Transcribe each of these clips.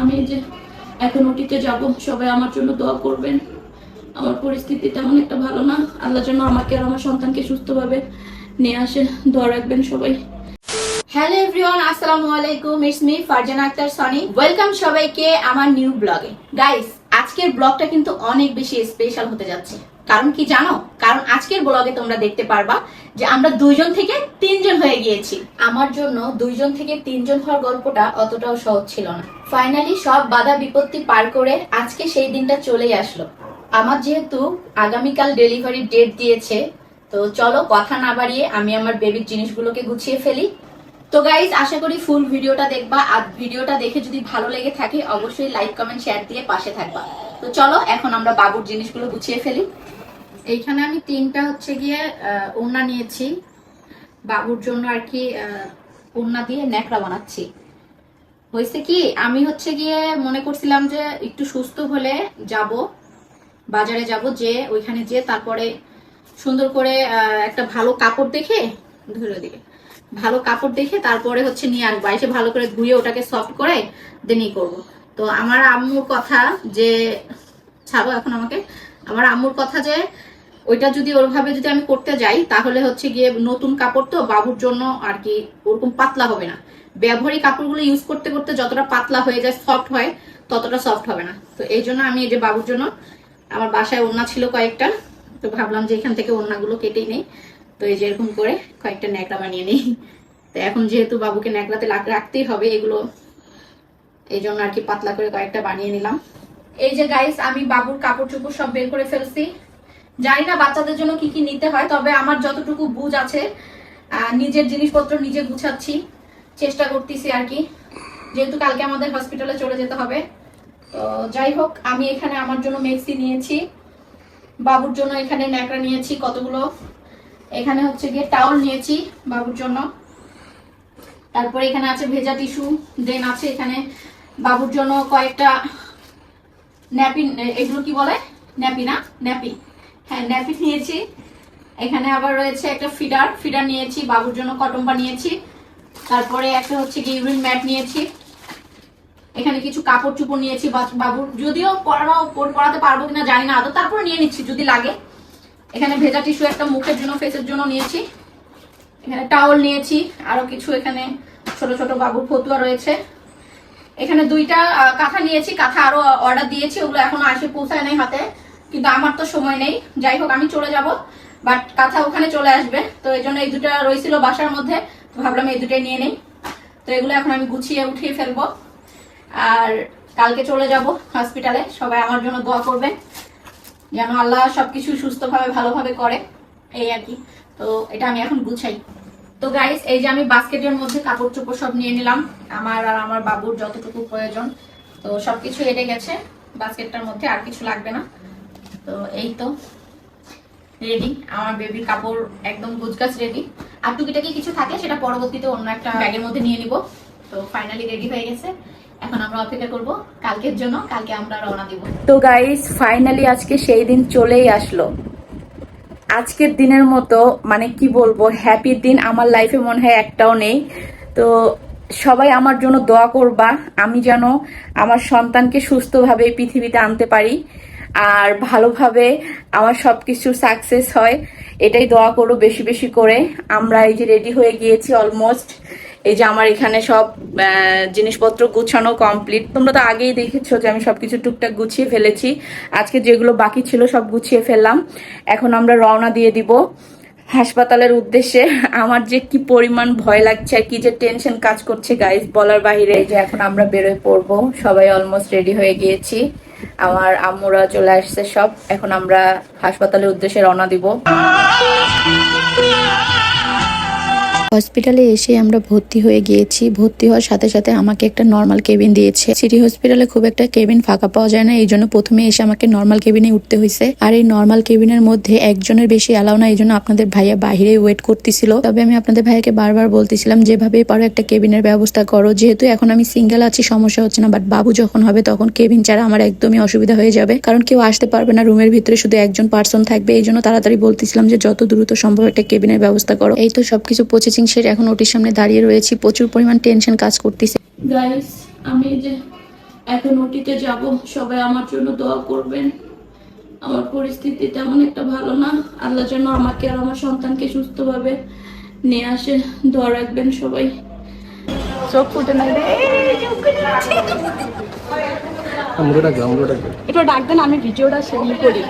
আমি যে এখন ওটিতে যাব, সবাই আমার জন্য দোয়া করবেন। আমার পরিস্থিতি তেমন একটা ভালো না। আল্লাহ যেন আমাকে আর আমার সন্তানকে সুস্থভাবে নিয়ে আসে দোয়া রাখবেন সবাই। হ্যালো এভরিওয়ান আসসালামু আলাইকুম। It's me Farzana Akter Sony welcome সবাইকে আমার নিউ ব্লগে গাইস আজকের ব্লগটা কিন্তু অনেক বেশি স্পেশাল হতে যাচ্ছে। কারণ কি জানো? কারণ আজকের ব্লগে তোমরা দেখতে পারবা যে আমরা দুইজন থেকে তিনজন হয়ে গিয়েছি। আমার জন্য দুইজন থেকে তিনজন হওয়ার গল্পটা অতটাও সহজ ছিল না। ফাইনালি সব বাধা বিপত্তি পার করে আজকে সেই দিনটা চলেই আসলো। আমার যেহেতু আগামীকাল ডেলিভারির ডেট দিয়েছে, তো চলো কথা না বাড়িয়ে আমি আমার বেবির জিনিসগুলোকে গুছিয়ে ফেলি। তো গাইজ আশা করি ফুল ভিডিওটা দেখবা। আর ভিডিওটা দেখে যদি ভালো লেগে থাকে, অবশ্যই লাইক কমেন্ট শেয়ার দিয়ে পাশে থাকবা। তো চলো, এখন আমরা বাবুর জিনিসগুলো গুছিয়ে ফেলি। এইখানে আমি তিনটা হচ্ছে গিয়ে ওড়না নিয়েছি। বাবুর জন্য আর কি ওড়না দিয়ে ন্যাকড়া বানাচ্ছি। হয়েছে কি, আমি হচ্ছে গিয়ে মনে করছিলাম যে একটু সুস্থ হলে যাব, বাজারে যাব যে ওইখানে যে তারপরে সুন্দর করে একটা ভালো কাপড় দেখে ধরে দিকে, ভালো কাপড় দেখে তারপরে হচ্ছে নিয়ে আসব। এসে ভালো করে ধুয়ে ওটাকে সফট করে দেনই করব। তো আমার আম্মুর কথা যে, ছাড়ো এখন আমাকে, আমার আম্মুর কথা যে ওইটা যদি ওরভাবে যদি আমি করতে যাই, তাহলে হচ্ছে গিয়ে নতুন কাপড় তো বাবুর জন্য আর কি ওরকম পাতলা হবে না। ব্যবহারিক কাপড়গুলো ইউজ করতে করতে যতটা পাতলা হয়ে যায় সফট হয়, ততটা সফট হবে না। তো এই জন্য আমি এই যে বাবুর জন্য, আমার বাসায় ওড়না ছিল কয়েকটা, তো ভাবলাম যে এখান থেকে ওড়নাগুলো কেটেই নেই। তো এই যে এরকম করে কয়েকটা ন্যাকড়া বানিয়ে নিই। তো এখন যেহেতু বাবুকে ন্যাকড়াতে রাখতেই হবে এগুলো, এই জন্য আর কি পাতলা করে কয়েকটা বানিয়ে নিলাম। এই যে গাইস আমি বাবুর কাপড় চোপড় সব বের করে ফেলছি। জানি না বাচ্চাদের জন্য কি কি নিতে হয়, তবে আমার যতটুকু বুঝ আছে নিজের জিনিসপত্র নিজে গুছাচ্ছি, চেষ্টা করতেছি আর কি। যেহেতু কালকে আমাদের হসপিটালে চলে যেতে হবে। তো যাই হোক, আমি এখানে আমার জন্য মেক্সি নিয়েছি, বাবুর জন্য এখানে ন্যাকড়া নিয়েছি কতগুলো। এখানে হচ্ছে গিয়ে টাওয়াল নিয়েছি বাবুর জন্য। তারপরে এখানে আছে ভেজা টিস্যু দেন আছে এখানে বাবুর জন্য কয়েকটা ন্যাপি এগুলো কি বলে? ন্যাপি না? ন্যাপি হ্যাঁ ন্যাপি নিয়েছি। এখানে আবার রয়েছে একটা ফিডার। ফিডার নিয়েছি, বাবুর জন্য কটম্বা নিয়েছি। তারপরে একটা হচ্ছে কি ইউরিন ম্যাট নিয়েছি। এখানে কিছু কাপড় চুপড় নিয়েছি বাবুর। যদিও পড়ানো পর- পড়াতে পারব কিনা জানি না। আদৌ তারপরে নিয়ে নিচ্ছি, যদি লাগে। এখানে ভেজা টিস্যু একটা মুখের জন্য ফেসের জন্য নিয়েছি। এখানে টাওয়াল নিয়েছি। আরও কিছু এখানে ছোট ছোট বাবুর ফতুয়া রয়েছে। এখানে দুইটা কাঁথা নিয়েছি। কাঁথা আরও অর্ডার দিয়েছি। ওগুলো এখনও আসে, পৌঁছায় নাই হাতে। কিন্তু আমার তো সময় নেই। যাই হোক, আমি চলে যাব বাট কাঁথা ওখানে চলে আসবে। তো এই জন্য এই দুটো রয়েছিল বাসার মধ্যে, তো ভাবলাম এই দুটোই নিয়ে নেই। তো এগুলো এখন আমি গুছিয়ে উঠিয়ে ফেলব। আর কালকে চলে যাব হসপিটালে সবাই আমার জন্য দোয়া করবে, যেন আল্লাহ সবকিছু সুস্থভাবে, ভালোভাবে করে। এই আর কি। তো এটা আমি এখন গুছাই। তো গাইস এই যে আমি বাস্কেটের মধ্যে কাপড় চোপড় সব নিয়ে নিলাম। আমার আর আমার বাবুর যতটুকু প্রয়োজন, তো সবকিছু এড়ে গেছে বাস্কেটটার মধ্যে, আর কিছু লাগবে না। তো এই তো রেডি আমার বেবির কাপড় একদম গুজগাছ রেডি আর টুকিটাকি কিছু থাকে, সেটা পরবর্তীতে অন্য একটা ব্যাগের মধ্যে নিয়ে নিব। তো ফাইনালি রেডি হয়ে গেছে। চলেই আসলো। আজকের দিনের মতো মানে কি বলব দিন আমার লাইফে মনে হয় একটাও নেই। তো সবাই আমার জন্য দোয়া করবা, আমি যেন আমার সন্তানকে সুস্থভাবে পৃথিবীতে আনতে পারি। আর ভালোভাবে আমার সব কিছু সাকসেস হয়। এটাই দোয়া করো বেশি বেশি করে। আমরা এই যে রেডি হয়ে গিয়েছি অলমোস্ট এই যে আমার এখানে সব জিনিসপত্র গুছানো কমপ্লিট তোমরা তো আগেই দেখেছ যে আমি সব কিছু টুকটাক গুছিয়ে ফেলেছি। আজকে যেগুলো বাকি ছিল সব গুছিয়ে ফেললাম। এখন আমরা রওনা দিয়ে দিব। হাসপাতালের উদ্দেশ্যে আমার যে কি পরিমাণ ভয় লাগছে আর কি যে টেনশন কাজ করছে গাইজ বলার বাহিরে যে এখন আমরা বেরোয় পড়ব, সবাই অলমোস্ট রেডি হয়ে গিয়েছি। আমার আম্মুরা চলে আসছে সব, এখন আমরা হাসপাতালের উদ্দেশ্যে রওনা দিব। হসপিটালে এসে আমরা ভর্তি হয়ে গিয়েছি। ভর্তি হওয়ার সাথে সাথে আমাকে একটা নর্মাল কেবিন দিয়েছে। সিটি হসপিটালে খুব একটা কেবিন ফাঁকা পাওয়া যায় না, এই জন্য প্রথমে এসে আমাকে নর্মাল কেবিনে উঠতে হয়েছে। আর এই নর্মাল কেবিনের মধ্যে একজনের বেশি অ্যালাউ না এই জন্য আপনাদের ভাইয়া বাহিরে ওয়েট করতেছিল। তবে আমি আপনাদের ভাইয়াকে বারবার বলতেছিলাম, যেভাবে পারো একটা কেবিনের ব্যবস্থা করো। যেহেতু এখন আমি সিঙ্গেল আছি, সমস্যা হচ্ছে না বাট বাবু যখন হবে তখন কেবিন ছাড়া আমার একদমই অসুবিধা হয়ে যাবে। কারণ কেউ আসতে পারবে না রুমের ভিতরে শুধু একজন পার্সন থাকবে। এই জন্য তাড়াতাড়ি বলতেছিলাম যে, যত দ্রুত সম্ভব একটা কেবিনের ব্যবস্থা করো। এই তো সবকিছু প্রসেসিং সেরে এখন ওটির সামনে দাঁড়িয়ে রয়েছি। প্রচুর পরিমাণ টেনশন কাজ করতেছে। গাইস আমি যে এখন ওটিতে যাব সবাই আমার জন্য দোয়া করবেন। আমার পরিস্থিতি তেমন একটা ভালো না। আল্লাহ যেন আমাকে আর আমার সন্তানকে সুস্থভাবে নিয়ে আসে। দোয়া রাখবেন সবাই। চোখ ফুটে না আমরা ডাকবে আমরা ডাকবে একটু ডাক দেন আমি ভিডিওটা সেন্ড করি।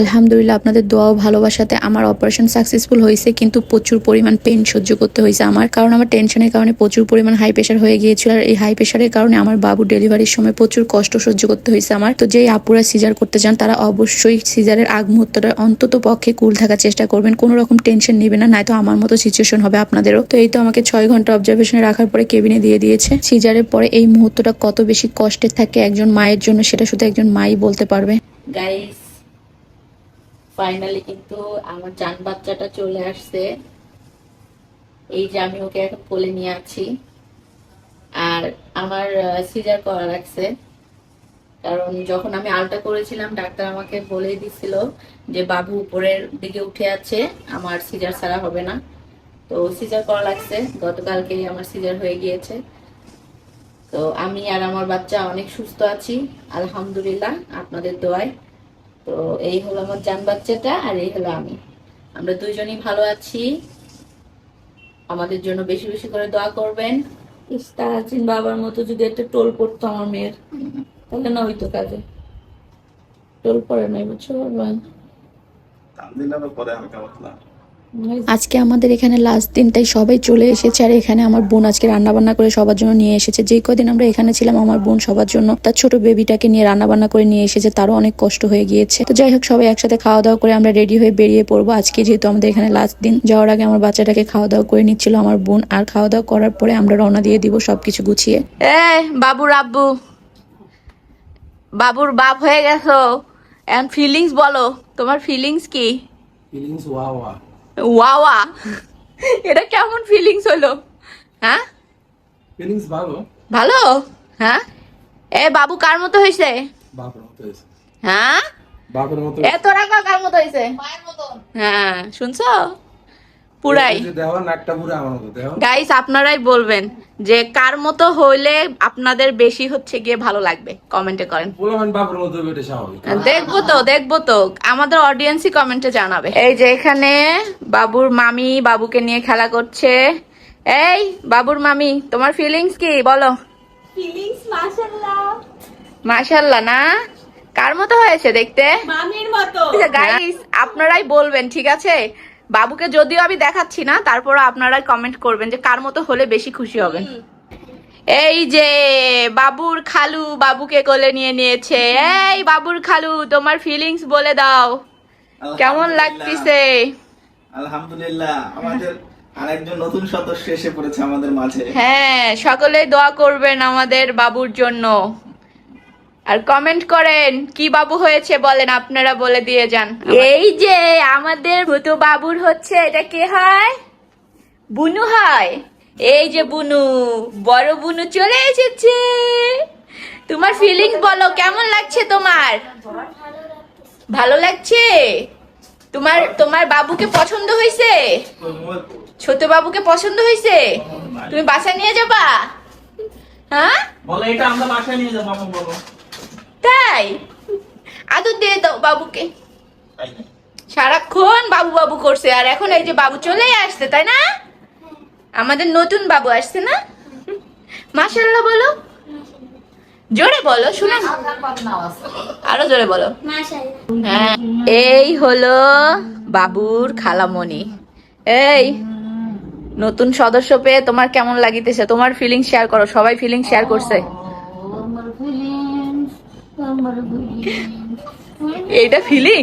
আলহামদুলিল্লাহ, আপনাদের দোয়া ও ভালোবাসাতে আমার অপারেশন সাকসেসফুল হয়েছে, কিন্তু প্রচুর পরিমাণ পেন সহ্য করতে হয়েছে আমার। কারণ আমার টেনশনের কারণে প্রচুর পরিমাণ হাই প্রেশার হয়ে গিয়েছিল, আর এই হাই প্রেশারের কারণে আমার বাবু ডেলিভারির সময় প্রচুর কষ্ট সহ্য করতে হয়েছে আমার। তো যেই আপুরা সিজার করতে চান তারা অবশ্যই সিজারের আগ মুহূর্তটা অন্তত পক্ষে কুল থাকার চেষ্টা করবেন। কোনো রকম টেনশন নেবেন না, নয়তো আমার মতো সিচুয়েশন হবে আপনাদেরও। তো এই তো আমাকে ছয় ঘণ্টা অবজারভেশনে রাখার পরে কেবিনে দিয়ে দিয়েছে। সিজারের পরে এই মুহূর্তটা কত বেশি কষ্টের থাকে একজন মায়ের জন্য, সেটা শুধু একজন মাই বলতে পারবে। গাইস ফাইনালি কিন্তু আমার জান বাচ্চাটা চলে আসছে। এই যে আমি ওকে এখন কোলে নিয়ে আছি। আর আমার সিজার করা লাগছে। কারণ যখন আমি আলটা করেছিলাম, ডাক্তার আমাকে বলেই দিছিল যে বাবু উপরের দিকে উঠে আছে, আমার সিজার ছাড়া হবে না। তো সিজার করা লাগছে। গতকালকেই আমার সিজার হয়ে গিয়েছে। তো আমি আর আমার বাচ্চা অনেক সুস্থ আছি। আলহামদুলিল্লাহ, আপনাদের দোয়ায়। তো এই হলো আমার জান বাচ্চাটা আর এই হলো আমি। আমরা দুইজনই ভালো আছি। আমাদের জন্য বেশি বেশি করে দোয়া করবেন। ইস্তাহাসিন বাবার মতো যদি একটা টোল পড়তো আমার মেয়ের, তাহলে না হইতো কাজে। টোল পড়ে নাই বুঝছ, ভগবান। পরে হালকা আজকে আমাদের এখানে লাস্ট দিন তাই সবাই চলে এসেছে আর এখানে আমার বোন আজকে রান্না বান্না করে সবার জন্য নিয়ে এসেছে। যেই কদিন আমরা এখানে ছিলাম আমার বোন সবার জন্য তার ছোট বেবিটাকে নিয়ে রান্না বান্না করে নিয়ে এসেছে তারও অনেক কষ্ট হয়ে গিয়েছে। তো যাই হোক সবাই একসাথে খাওয়া দাওয়া করে আমরা রেডি হয়ে বেরিয়ে পড়ব। আজকে যেহেতু আমাদের এখানে লাস্ট দিন যাওয়ার আগে আমার বাচ্চাটাকে খাওয়া দাওয়া করে নিচ্ছিল আমার বোন আর খাওয়া দাওয়া করার পরে আমরা রওনা দিয়ে দিব সবকিছু গুছিয়ে। এ বাবুর আব্বু বাবুর বাপ হয়ে গেছো। এন্ড ফিলিংস বলো তোমার ফিলিংস কি? ফিলিংস ওয়া ওয়া ওয়াওয়া। এটা কেমন ফিলিংস হলো? হ্যাঁ? ফিলিংস ভালো। ভালো? হ্যাঁ? এ বাবু কার মতো হয়েছে? বাপের মতো হয়েছে। হ্যাঁ? বাপের মতো এ তোরা কার মতো হয়েছে? হ্যাঁ শুনছো? পুরাই। গাইস আপনারাই বলবেন যে কার মতো হইলে আপনাদের বেশি হচ্ছে গিয়ে ভালো লাগবে? কমেন্টে করেন। দেখব তো দেখব তো। আমাদের অডিয়েন্সই কমেন্টে জানাবে। এই যে এখানে বাবুর মামি বাবুকে নিয়ে খেলা করছে। এই বাবুর মামি তোমার ফিলিংস কি? বলো। ফিলিংস মাশাআল্লাহ। না? কার মতো হয়েছে দেখতে? মামির মতো। গাইস আপনারাই বলবেন ঠিক আছে? বাবুকে যদিও আমি দেখাচ্ছি না তারপর আপনারা কমেন্ট করবেন যে কার মতো হলে বেশি খুশি হবেন। এই। যে বাবুর খালু বাবুকে কোলে নিয়ে নিয়েছে। এই বাবুর খালু তোমার ফিলিংস বলে দাও। কেমন লাগতেছে? আলহামদুলিল্লাহ আমাদের আরেকজন নতুন সদস্য এসে পড়েছে আমাদের মাঝে। হ্যাঁ সকলে দোয়া করবেন আমাদের বাবুর জন্য। আর কমেন্ট করেন কি বাবু হয়েছে বলেন আপনারা বলে দিয়ে যান। এই যে আমাদের ভূতু বাবুর হচ্ছে এটা কে হয়? বুনু হয়। এই যে বুনু বড় বুনু চলে এসেছে। তোমার ফিলিংস বলো কেমন লাগছে তোমার? ভালো লাগছে? তোমার তোমার বাবুকে পছন্দ হয়েছে? ছোট বাবুকে পছন্দ হয়েছে? তুমি বাসায় নিয়ে যাবা? হ্যাঁ? বলো এটা আমরা বাসায় নিয়ে যাব বলো। তাই? আদর দিয়ে দাও বাবুকে। সারাক্ষণ বাবু বাবু করছে আর এখন এই যে বাবু চলে আসছে তাই না? আমাদের নতুন বাবু আসছে না? মাশাল্লাহ বলো। জোরে বলো শুনে আরও জোরে বলো। হ্যাঁ এই হলো বাবুর খালামণি। এই নতুন সদস্য পেয়ে তোমার কেমন লাগিতেছে? তোমার ফিলিং শেয়ার করো সবাই ফিলিং শেয়ার করছে। এইটা ফিলিং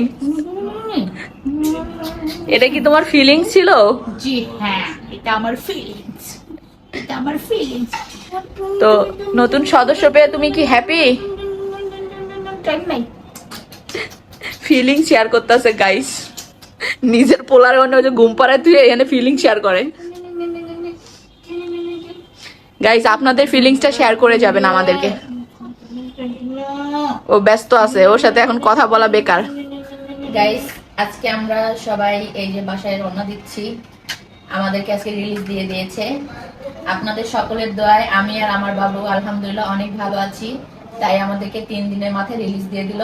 এটা কি তোমার ফিলিং ছিল? জি হ্যাঁ এটা আমার ফিলিংস এটা আমার ফিলিংস তো নতুন সদস্য পেয়ে তুমি কি হ্যাপি ফিলিং শেয়ার করতেছে গাইস নিজের পোলার অন্য যে ঘুম পাড়ায় তুই এখানে ফিলিং শেয়ার করে। গাইস আপনাদের ফিলিংসটা শেয়ার করে যাবেন আমাদেরকে। ও ব্যস্ত আছে, ওর সাথে এখন কথা বলা বেকার। গাইস আজকে আমরা সবাই এই যে বাসায় রওনা দিচ্ছি। আমাদেরকে আজকে রিলিজ দিয়ে দিয়েছে। আপনাদের সকলের দোয়ায় আমি আর আমার বাবু আলহামদুলিল্লাহ অনেক ভালো আছি। তাই আমাদেরকে তিন দিনের মাথায় রিলিজ দিয়ে দিল।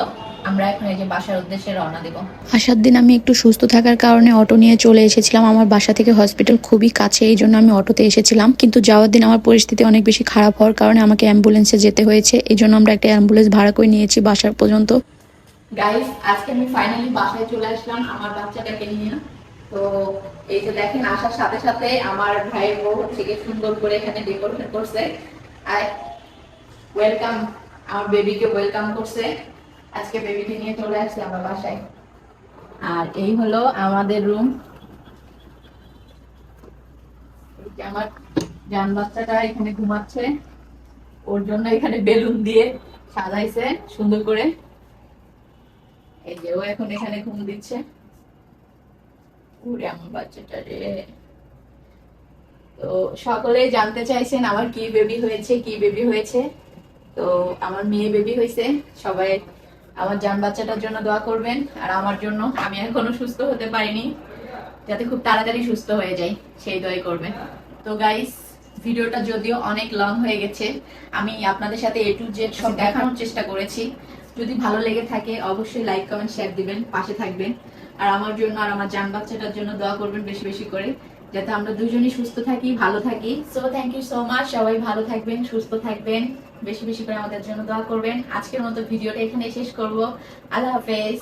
আমরা এখন এই যে বাসার উদ্দেশ্যে রওনা দেব। আসার দিন আমি একটু সুস্থ থাকার কারণে অটো নিয়ে চলে এসেছিলাম। আমার বাসা থেকে হসপিটাল খুবই কাছে এই জন্য আমি অটোতে এসেছিলাম। কিন্তু যাওয়ার দিন আমার পরিস্থিতি অনেক বেশি খারাপ হওয়ার কারণে আমাকে অ্যাম্বুলেন্সে যেতে হয়েছে। এই জন্য আমরা একটা অ্যাম্বুলেন্স ভাড়া করে নিয়েছি বাসার পর্যন্ত। গাইস আজকে আমি ফাইনালি বাসায় চলে আসলাম আমার বাচ্চাটাকে নিয়ে। তো এই যে দেখেন আসার সাথে সাথে আমার ভাইয়ের বউ হচ্ছে সুন্দর করে এখানে ডেকোরেশন করছে। আর ওয়েলকাম আমার বেবিকে ওয়েলকাম করছে। আজকে বেবিকে নিয়ে চলে আসছে আমার বাসায়। আর এই হলো আমাদের রুম আমার জান বাচ্চাটা এখানে ঘুমাচ্ছে। ওর জন্য এখানে বেলুন দিয়ে সাজাইছে সুন্দর করে। এই যে ও এখন এখানে ঘুম দিচ্ছে। ওরে আমার বাচ্চাটা রে। তো সকলেই জানতে চাইছেন আমার কি বেবি হয়েছে, কি বেবি হয়েছে। তো আমার মেয়ে বেবি হয়েছে। সবাই আমার জান বাচ্চাটার জন্য দোয়া করবেন, আর আমার জন্য। আমি এখনও সুস্থ হতে পারিনি, যাতে খুব তাড়াতাড়ি সুস্থ হয়ে যাই, সেই দোয়াই করবেন। তো গাইস ভিডিওটা যদিও অনেক লং হয়ে গেছে, আমি আপনাদের সাথে এ টু জেড সব দেখানোর চেষ্টা করেছি। যদি ভালো লেগে থাকে, অবশ্যই লাইক কমেন্ট শেয়ার দিবেন, পাশে থাকবেন। আর আমার জন্য আর আমার জান বাচ্চাটার জন্য দোয়া করবেন বেশি বেশি করে। যাতে আমরা দুজনই সুস্থ থাকি, ভালো থাকি। So thank you so much সবাই ভালো থাকবেন, সুস্থ থাকবেন। বেশি বেশি করে আমাদের জন্য দোয়া করবেন। আজকের মতো ভিডিওটা এখানে শেষ করব। আল্লাহ হাফেজ।